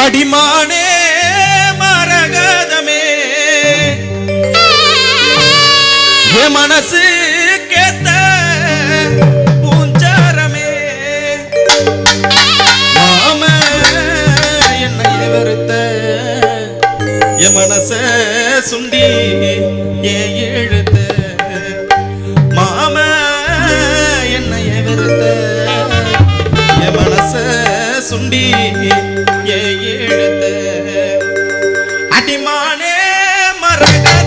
அடிமானே மரகதமே. என் மனசு கேத்த பூஞ்சாரமே. மாம என்னை வருத்த என் மனச சுண்டி ஏ எழுத்த சுண்டி ஏ எழுத்த. அடிமானே மரக